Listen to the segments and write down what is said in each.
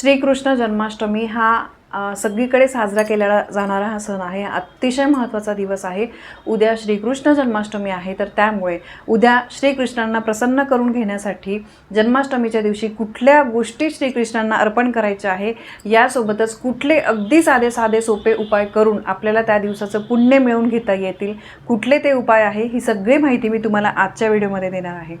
श्रीकृष्ण जन्माष्टमी हा सगळीकडे साजरा केला जाणारा हा सण आहे. अतिशय महत्त्वाचा दिवस आहे. उद्या श्रीकृष्ण जन्माष्टमी आहे तर त्यामुळे उद्या श्रीकृष्णांना प्रसन्न करून घेण्यासाठी जन्माष्टमीच्या दिवशी कुठल्या गोष्टी श्रीकृष्णांना अर्पण करायच्या आहे यासोबतच कुठले अगदी साधे साधे सोपे उपाय करून आपल्याला त्या दिवसाचं पुण्य मिळवून घेता येतील कुठले ते उपाय आहे ही सगळी माहिती मी तुम्हाला आजच्या व्हिडिओमध्ये देणार आहे.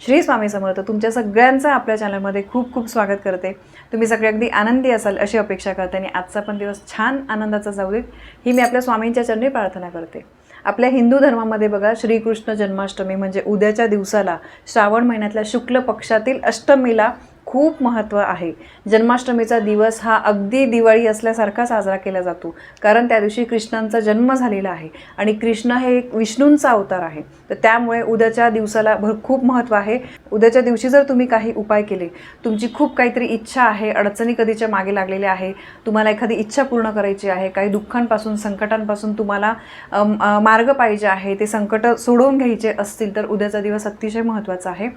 श्री स्वामी समर्थ तुमच्या सगळ्यांचं आपल्या चॅनलमध्ये खूप खूप स्वागत करते. तुम्ही सगळे अगदी आनंदी असाल अशी अपेक्षा करते आणि आजचा पण दिवस छान आनंदाचा जाऊ देत ही मी आपल्या स्वामींच्या चरणी प्रार्थना करते. आपल्या हिंदू धर्मामध्ये बघा श्रीकृष्ण जन्माष्टमी म्हणजे उद्याच्या दिवसाला श्रावण महिन्यातल्या शुक्ल पक्षातील अष्टमीला खूप महत्त्व आहे. जन्माष्टमीचा दिवस हा अगदी दिवाळी असल्यासारखा साजरा केला जातो. कारण त्या दिवशी कृष्णांचा जन्म झालेला आहे आणि कृष्ण हे एक विष्णूंचा अवतार आहे. तर त्यामुळे उद्याच्या दिवसाला भर खूप महत्त्व आहे. उद्याच्या दिवशी जर तुम्ही काही उपाय केले तुमची खूप काहीतरी इच्छा आहे अडचणी कधीच्या मागे लागलेल्या आहे तुम्हाला एखादी इच्छा पूर्ण करायची आहे काही दुःखांपासून संकटांपासून तुम्हाला मार्ग पाहिजे आहे ते संकट सोडवून घ्यायचे असतील तर उद्याचा दिवस अतिशय महत्त्वाचा आहे.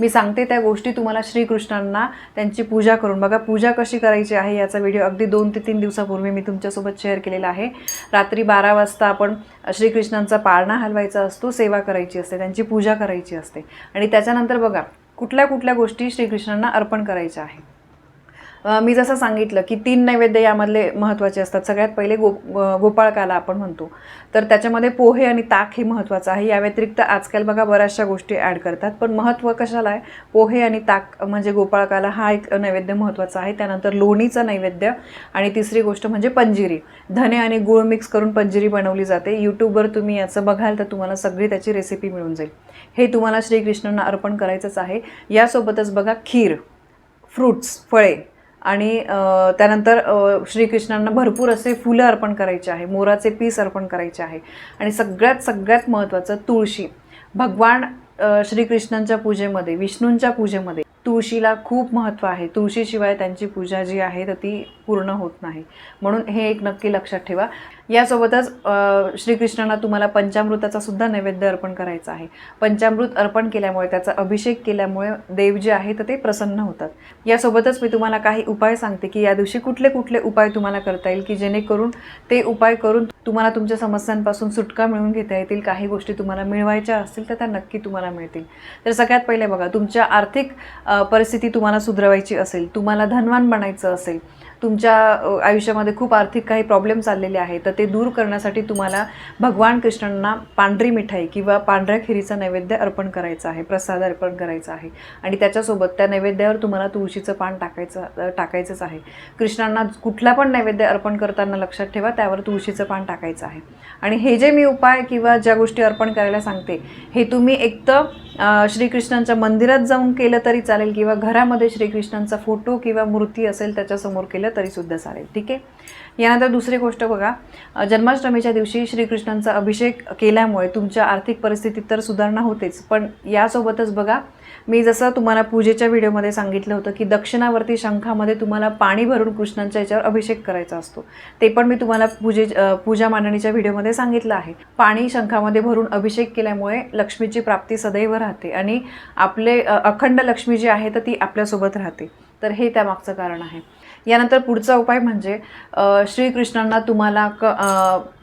मी सांगते त्या गोष्टी तुम्हाला श्रीकृष्णांना त्यांची पूजा करून. बघा पूजा कशी करायची आहे याचा व्हिडिओ अगदी दोन ते तीन दिवसापूर्वी मी तुमच्यासोबत शेअर केलेला आहे. रात्री बारा वाजता आपण श्रीकृष्णांचा पाळणा हलवायचा असतो सेवा करायची असते त्यांची पूजा करायची असते. आणि त्याच्यानंतर बघा कुठल्या कुठल्या गोष्टी श्रीकृष्णांना अर्पण करायच्या आहे मी जसं सांगितलं की तीन नैवेद्य यामधले महत्त्वाचे असतात. सगळ्यात पहिले गो गोपाळकाला आपण म्हणतो. तर त्याच्यामध्ये पोहे आणि ताक हे महत्त्वाचं आहे. या व्यतिरिक्त आजकाल बघा बऱ्याचशा गोष्टी ॲड करतात. पण महत्त्व कशाला आहे? पोहे आणि ताक म्हणजे गोपाळकाला हा एक नैवेद्य महत्त्वाचा आहे. त्यानंतर लोणीचं नैवेद्य आणि तिसरी गोष्ट म्हणजे पंजिरी. धने आणि गुळ मिक्स करून पंजिरी बनवली जाते. यूट्यूबवर तुम्ही याचं बघाल तर तुम्हाला सगळी त्याची रेसिपी मिळून जाईल. हे तुम्हाला श्रीकृष्णांना अर्पण करायचंच आहे. यासोबतच बघा खीर फ्रूट्स फळे. आणि त्यानंतर श्रीकृष्णांना भरपूर असे फुलं अर्पण करायचे आहे मोराचे पीस अर्पण करायचे आहे. आणि सगळ्यात सगळ्यात महत्त्वाचं तुळशी. भगवान श्रीकृष्णांच्या पूजेमध्ये विष्णूंच्या पूजेमध्ये तुळशीला खूप महत्त्व आहे. तुळशीशिवाय त्यांची पूजा जी आहे तर ती पूर्ण होत नाही. म्हणून हे एक नक्की लक्षात ठेवा. यासोबतच श्रीकृष्णांना तुम्हाला पंचामृताचा सुद्धा नैवेद्य अर्पण करायचा आहे. पंचामृत अर्पण केल्यामुळे त्याचा अभिषेक केल्यामुळे देव जे आहे तर ते प्रसन्न होतात. यासोबतच मी तुम्हाला काही उपाय सांगते की या दिवशी कुठले कुठले उपाय तुम्हाला करता येईल की जेणेकरून ते उपाय करून तुम्हाला तुमच्या समस्यांपासून सुटका मिळवून घेता येतील काही गोष्टी तुम्हाला मिळवायच्या असतील तर त्या नक्की तुम्हाला मिळतील. तर सगळ्यात पहिले बघा तुमच्या आर्थिक परिस्थिती तुम्हाला सुधरवायची असेल तुम्हाला धनवान बनायचं असेल तुमच्या आयुष्यामध्ये खूप आर्थिक काही प्रॉब्लेम चाललेले आहेत तर ते दूर करण्यासाठी तुम्हाला भगवान कृष्णांना पांढरी मिठाई किंवा पांढऱ्या खिरीचा नैवेद्य अर्पण करायचा आहे प्रसाद अर्पण करायचा आहे. आणि त्याच्यासोबत त्या नैवेद्यावर तुम्हाला तुळशीचं पान टाकायचं टाकायचंच आहे. कृष्णांना कुठला पण नैवेद्य अर्पण करताना लक्षात ठेवा त्यावर तुळशीचं पान टाकायचं आहे. आणि हे जे मी उपाय किंवा ज्या गोष्टी अर्पण करायला सांगते हे तुम्ही एक तर श्रीकृष्णांच्या मंदिरात जाऊन केलं तरी चालेल किंवा घरामध्ये श्रीकृष्णांचा फोटो किंवा मूर्ती असेल त्याच्यासमोर केलं तरी सुद्धा चालेल. ठीक आहे? यानंतर दुसरी गोष्ट बघा. जन्माष्टमीच्या दिवशी श्रीकृष्णांचा अभिषेक केल्यामुळे तुमच्या आर्थिक परिस्थितीत तर सुधारणा होतेच. पण यासोबतच बघा मी जसं तुम्हाला पूजेच्या व्हिडिओमध्ये सांगितलं होतं की दक्षिणावर्ती शंखामध्ये तुम्हाला पाणी भरून कृष्णांच्या याच्यावर अभिषेक करायचा असतो. ते पण मी तुम्हाला पूजे पूजा मांडणीच्या व्हिडिओमध्ये सांगितलं आहे. पाणी शंखामध्ये भरून अभिषेक केल्यामुळे लक्ष्मीची प्राप्ती सदैव राहते आणि आपले अखंड लक्ष्मी जी आहे तर ती आपल्यासोबत राहते. तर हे त्यामागचं कारण आहे. यानंतर पुढचा उपाय म्हणजे श्रीकृष्णांना तुम्हाला क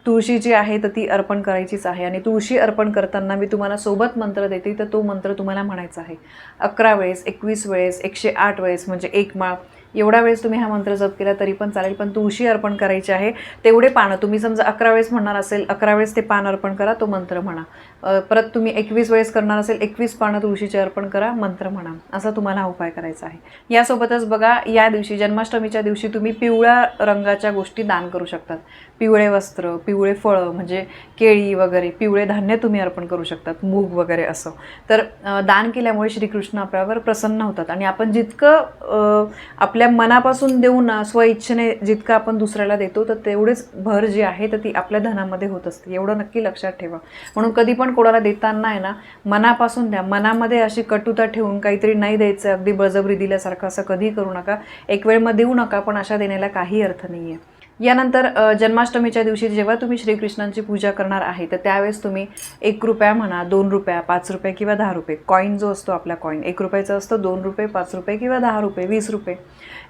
तुळशी जी आहे तर ती अर्पण करायचीच आहे. आणि तुळशी अर्पण करताना मी तुम्हाला सोबत मंत्र देते तर तो मंत्र तुम्हाला म्हणायचा आहे. अकरा वेळेस एकवीस वेळेस एकशे आठ वेळेस म्हणजे एक माळ. एवढा वेळेस तुम्ही हा मंत्र जप केला तरी पण चालेल पण तुळशी अर्पण करायची आहे. तेवढे पानं तुम्ही समजा अकरा वेळेस म्हणणार असेल अकरा वेळेस ते पान अर्पण करा तो मंत्र म्हणा. परत तुम्ही एकवीस वेळेस करणार असेल एकवीस पानं तुळशीचे अर्पण करा मंत्र म्हणा. असा तुम्हाला हा उपाय करायचा आहे. यासोबतच बघा या दिवशी जन्माष्टमीच्या दिवशी तुम्ही पिवळ्या रंगाच्या गोष्टी दान करू शकतात. पिवळे वस्त्र पिवळे फळं म्हणजे केळी वगैरे पिवळे धान्य तुम्ही अर्पण करू शकतात मूग वगैरे असं. तर दान केल्यामुळे श्रीकृष्ण आपल्यावर प्रसन्न होतात. आणि आपण जितकं आपल्या आपल्या मनापासून देऊन ना स्वइच्छेने जितकं आपण दुसऱ्याला देतो तर तेवढेच भर जी आहे तर ती आपल्या धनामध्ये होत असते. एवढं नक्की लक्षात ठेवा. म्हणून कधी पण कोणाला देताना आहे ना मनापासून द्या. मनामध्ये अशी कटुता ठेवून काहीतरी नाही द्यायचं अगदी बळजबरी दिल्यासारखं असं कधी करू नका. एक वेळ मग देऊ नका पण अशा देण्याला काही अर्थ नाही आहे यानंतर जन्माष्टमीच्या दिवशी जेव्हा तुम्ही श्रीकृष्णांची पूजा करणार आहे तर त्यावेळेस तुम्ही एक रुपया म्हणा दोन रुपया पाच रुपये किंवा दहा रुपये कॉईन जो असतो आपला कॉईन एक रुपयाचा असतो दोन रुपये पाच रुपये किंवा दहा रुपये वीस रुपये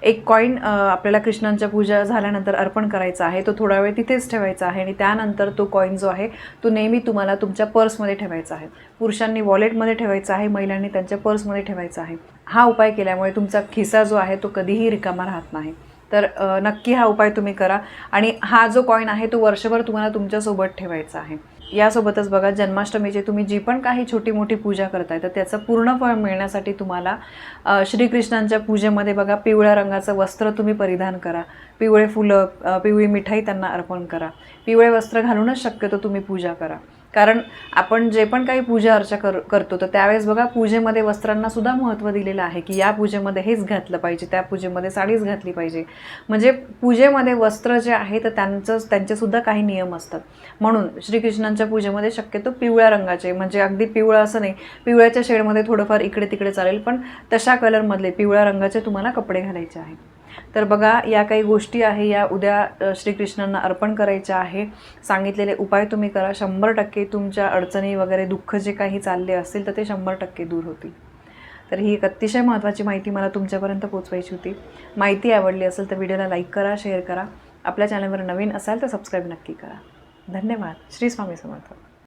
एक कॉईन आपल्याला कृष्णांच्या पूजा झाल्यानंतर अर्पण करायचा आहे तो थोडा वेळ तिथेच ठेवायचा आहे आणि त्यानंतर तो कॉईन जो आहे तो नेहमी तुम्हाला तुमच्या पर्समध्ये ठेवायचा आहे. पुरुषांनी वॉलेटमध्ये ठेवायचा आहे महिलांनी त्यांच्या पर्समध्ये ठेवायचा आहे. हा उपाय केल्यामुळे तुमचा खिसा जो आहे तो कधीही रिकामा राहत नाही. तर नक्की हा उपाय तुम्ही करा. आणि हा जो कॉईन आहे तो वर्षभर तुम्हाला तुमच्यासोबत ठेवायचा आहे. यासोबतच बघा जन्माष्टमीची तुम्ही जी पण काही छोटी मोठी पूजा करताय तर त्याचं पूर्ण फळ मिळण्यासाठी तुम्हाला श्रीकृष्णांच्या पूजेमध्ये बघा पिवळ्या रंगाचं वस्त्र तुम्ही परिधान करा. पिवळे फुलं पिवळी मिठाई त्यांना अर्पण करा. पिवळे वस्त्र घालूनच शक्यतो तुम्ही पूजा करा. कारण आपण जे पण काही पूजा अर्चा कर करतो तर त्यावेळेस बघा पूजेमध्ये वस्त्रांना सुद्धा महत्त्व दिलेलं आहे की या पूजेमध्ये हेच घातलं पाहिजे त्या पूजेमध्ये साडीच घातली पाहिजे. म्हणजे पूजेमध्ये वस्त्र जे आहे तर त्यांचं त्यांचेसुद्धा काही नियम असतात. म्हणून श्रीकृष्णांच्या पूजेमध्ये शक्यतो पिवळ्या रंगाचे म्हणजे अगदी पिवळं असं नाही पिवळ्याच्या शेडमध्ये थोडंफार इकडे तिकडे चालेल पण तशा कलरमधले पिवळ्या रंगाचे तुम्हाला कपडे घालायचे आहेत. तर बघा या काही गोष्टी आहे या उद्या श्रीकृष्णांना अर्पण करायच्या आहे. सांगितलेले उपाय तुम्ही करा. शंभर टक्के तुमच्या अडचणी वगैरे दुःख जे काही चालले असतील तर ते शंभर टक्के दूर होतील. तर ही एक अतिशय महत्त्वाची माहिती मला तुमच्यापर्यंत पोचवायची होती. माहिती आवडली असेल तर व्हिडिओला लाईक करा शेअर करा. आपल्या चॅनलवर नवीन असाल तर सबस्क्राईब नक्की करा. धन्यवाद. श्री स्वामी समर्थ.